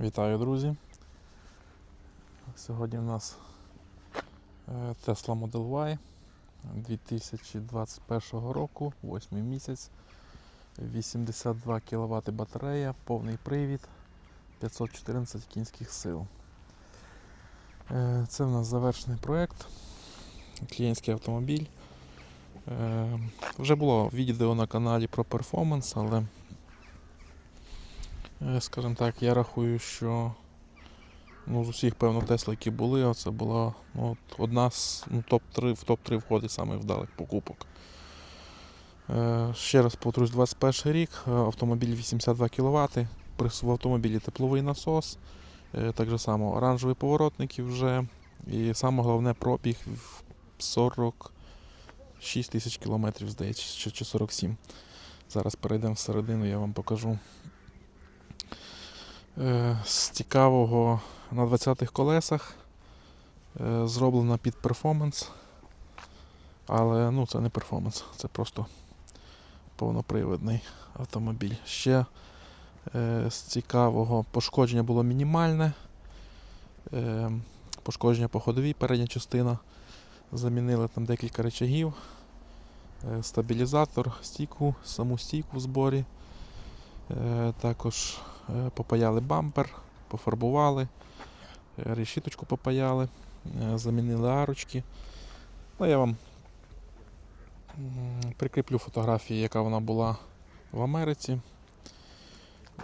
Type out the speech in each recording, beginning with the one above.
Вітаю, друзі. Сьогодні у нас е, Tesla Model Y 2021 року, 8 місяць, 82 кВт батарея, повний привід, 514 кінських сил. Е, Це в нас завершений проєкт, клієнтський автомобіль. Е, Вже було відео на каналі про перформанс, але Скажімо так, я рахую, що ну, з усіх, певно, Тесла, які були, це була ну, одна з ну, топ-3 в топ-3 входить саме вдалих покупок. Е, ще раз повторюсь, 21 рік, е, автомобіль 82 кВт, в автомобілі тепловий насос, е, так же само оранжеві поворотники вже. І саме головне пробіг в 46 тисяч кілометрів, здається, чи 47. Зараз перейдемо всередину, я вам покажу. Е, З цікавого на 20-х колесах е, зроблена під перформанс. Але ну, це не перформанс, це просто повнопривідний автомобіль. Ще е, з цікавого пошкодження було мінімальне. Пошкодження по ходовій передня частина. Замінили там декілька речагів, стабілізатор, стійку, саму стійку в зборі. Також Попаяли бампер, пофарбували, е, решіточку попаяли, е, замінили арочки. Ну, я вам прикріплю фотографії, яка вона була в Америці.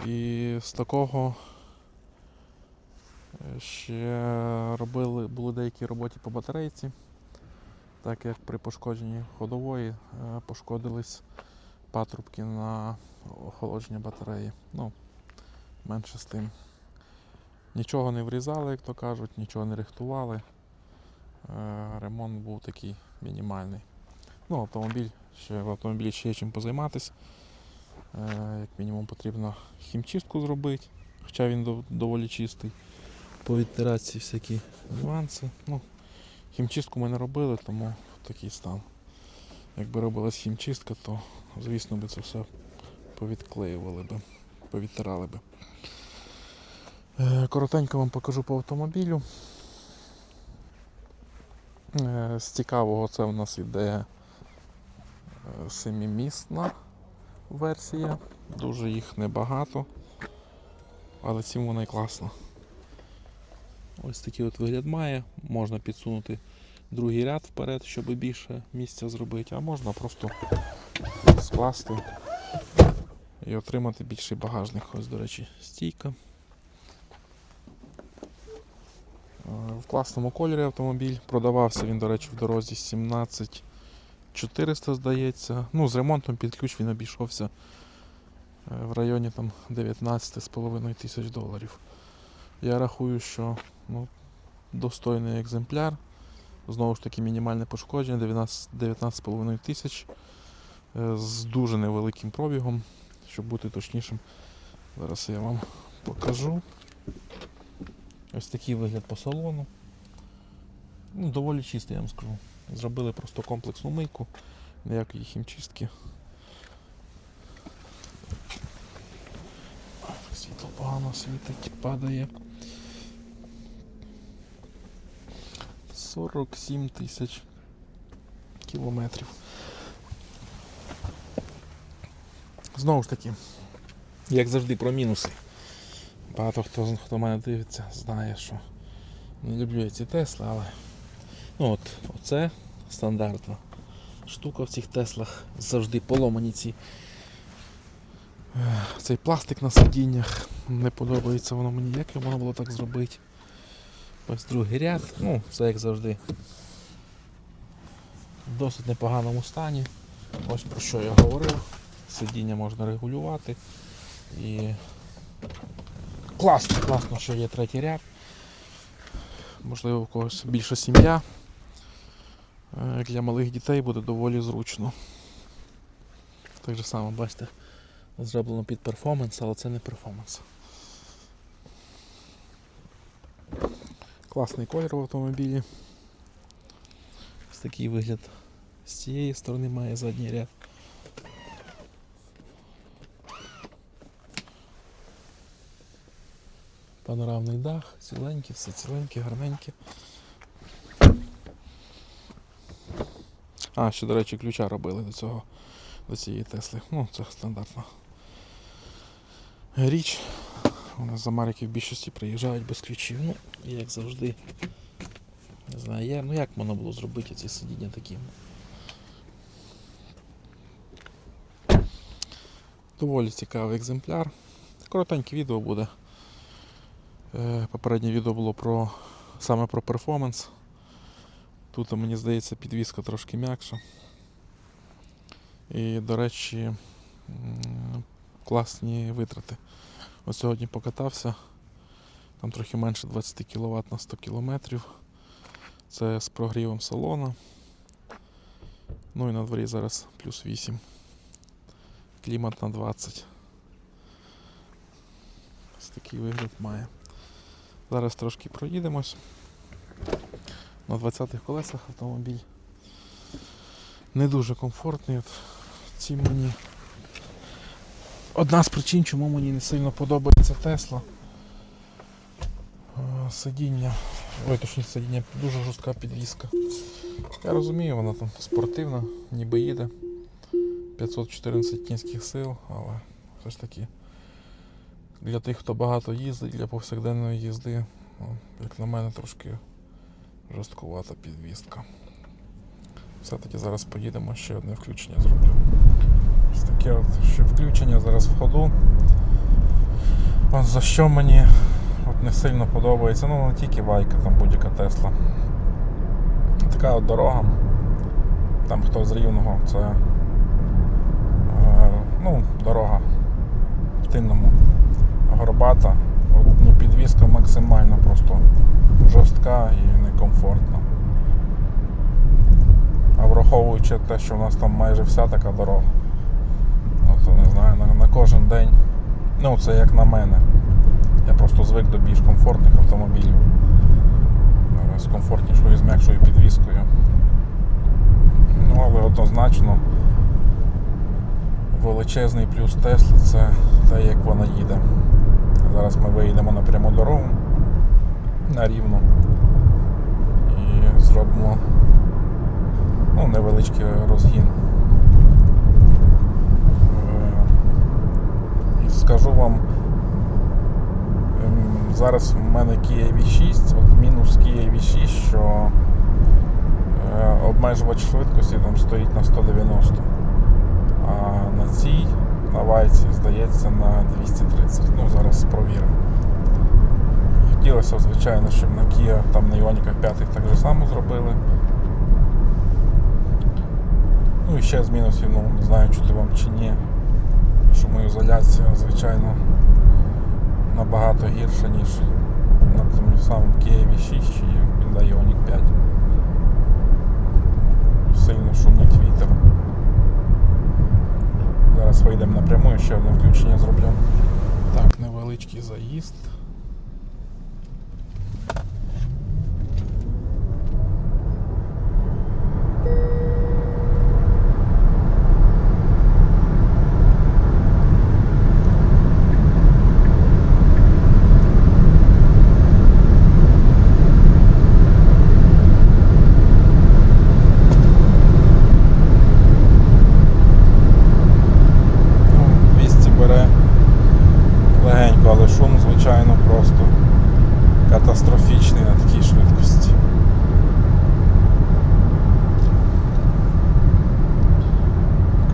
І з такого е, ще робили, були деякі роботи по батарейці, так як при пошкодженні ходової е, пошкодились патрубки на охолодження батареї. Ну, менше з тим. Нічого не врізали, як то кажуть, нічого не рихтували. Е, Ремонт був такий мінімальний. Ну, автомобіль, ще в автомобілі ще є чим позайматися. Е, Як мінімум потрібно хімчистку зробити, хоча він доволі чистий. Повідтирати ці всякі нюанси. Ну, хімчистку ми не робили, тому такий стан. Якби робилась хімчистка, то звісно би це все повідклеювали би, повідтирали би. Е, Коротенько вам покажу по автомобілю. Е, З цікавого це в нас іде е, семимісна версія. Дуже їх небагато, але цим вона і класна. Ось такий от вигляд має. Можна підсунути другий ряд вперед, щоб більше місця зробити, а можна просто скласти і отримати більший багажник. Ось, до речі, стійка. Е, В класному кольорі автомобіль. Продавався він, до речі, в дорозі 17400, здається. Ну, з ремонтом під ключ він обійшовся е, в районі там 19,5 тисяч доларів. Я рахую, що ну, достойний екземпляр. Знову ж таки, мінімальне пошкодження 19 19,5 тисяч е, з дуже невеликим пробігом, щоб бути точнішим. Зараз я вам покажу. Ось такий вигляд по салону. Ну, доволі чистий, я вам скажу. Зробили просто комплексну мийку, ніякої хімчистки. Світло погано світить, падає. 47 тисяч кілометрів. Знову ж таки, як завжди, про мінуси. Багато хто, хто мене дивиться, знає, що не люблю я ці Тесли, але ну от, оце стандартна штука в цих Теслах. Завжди поломані ці. Цей пластик на сидіннях. Не подобається воно мені, як воно було так зробити. Ось другий ряд, ну, це як завжди. В досить непоганому стані. Ось про що я говорив. Сидіння можна регулювати. І класно, класно, що є третій ряд. Можливо, у когось більша сім'я. Е, Для малих дітей буде доволі зручно. Так же само, бачите, зроблено під перформанс, але це не перформанс. Класний колір в автомобілі. Ось такий вигляд з цієї сторони має задній ряд. Панорамний дах, ціленькі, все ціленькі, гарненькі. А, ще, до речі, ключа робили до цього, до цієї Тесли. Ну, це стандартна річ. У нас з Америки в більшості приїжджають без ключів. Ну, як завжди. Не знаю, я, ну як можна було зробити ці сидіння таким. Доволі цікавий екземпляр. Коротеньке відео буде. Е, Попереднє відео було про саме про перформанс. Тут, мені здається, підвіска трошки м'якша. І, до речі, класні витрати. Ось сьогодні покатався. Там трохи менше 20 кВт на 100 км. Це з прогрівом салона. Ну і на дворі зараз плюс 8. Клімат на 20. Ось такий вигляд має. Зараз трошки проїдемось. На 20-х колесах автомобіль. Не дуже комфортний. От ці мені. Одна з причин, чому мені не сильно подобається Тесла. Е, Сидіння. Ой, точніше сидіння, дуже жорстка підвіска. Я розумію, вона там спортивна, ніби їде. 514 кінських сил, але все ж таки для тих, хто багато їздить, для повсякденної їзди, ну, як на мене, трошки жорсткувата підвістка. Все-таки зараз поїдемо, ще одне включення зроблю. Ось таке от ще включення зараз в ходу. За що мені от не сильно подобається, ну не тільки Вайка, там будь-яка Тесла. Така от дорога. Там хто з рівного, це е, ну, дорога в тинному горбата. От, ну, підвізка максимально просто жорстка і некомфортна. А враховуючи те, що в нас там майже вся така дорога, ну то не знаю, на, на кожен день. Ну, це як на мене. Я просто звик до більш комфортних автомобілів. е, З комфортнішою, з м'якшою підвіскою. Ну, але однозначно величезний плюс Тесли це те, як вона їде. Зараз ми виїдемо на пряму дорогу на рівну і зробимо ну, невеличкий розгін. Е, І скажу вам, ем, зараз в мене Kia V6, от мінус Kia V6, що е, обмежувач швидкості там стоїть на 190. А на цій, на здається, на 230. Ну, зараз провіримо. Хотілося, звичайно, щоб на Kia там на Іоніках 5 так же само зробили. Ну і ще з мінусів, ну не знаю, чути вам чи ні. Шумоізоляція, звичайно, набагато гірша, ніж на тому самому Kia V6 чи Hyundai Ioniq 5. Сильно шумить вітер. Зараз вийдемо напряму ще одне включення зроблю. Так, невеличкий заїзд. Ну, 200 бере легенько, але шум, звичайно, просто катастрофічний на такій швидкості.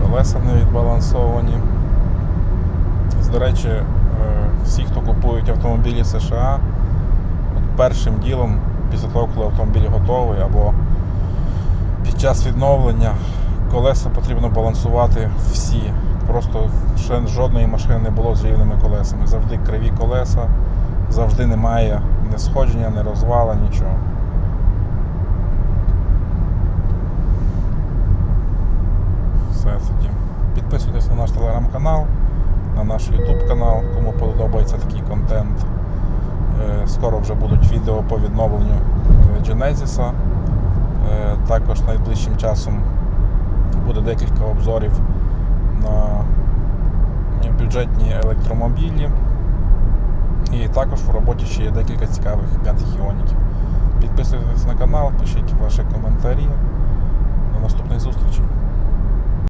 Колеса не відбалансовані. До речі, е, всі, хто купують автомобілі США, першим ділом, після того, коли автомобіль готовий, або під час відновлення колеса потрібно балансувати всі. Просто ще жодної машини не було з рівними колесами. Завжди криві колеса, завжди немає ні сходження, ні розвала, нічого. Все тоді. Підписуйтесь на наш телеграм-канал, на наш YouTube канал, кому подобається такий контент. Е, Скоро вже будуть відео по відновленню е, Genesis. Е, Також найближчим часом буде декілька обзорів на бюджетні електромобілі. І також в роботі ще є декілька цікавих п'ятих іоніків. Підписуйтесь на канал, пишіть ваші коментарі.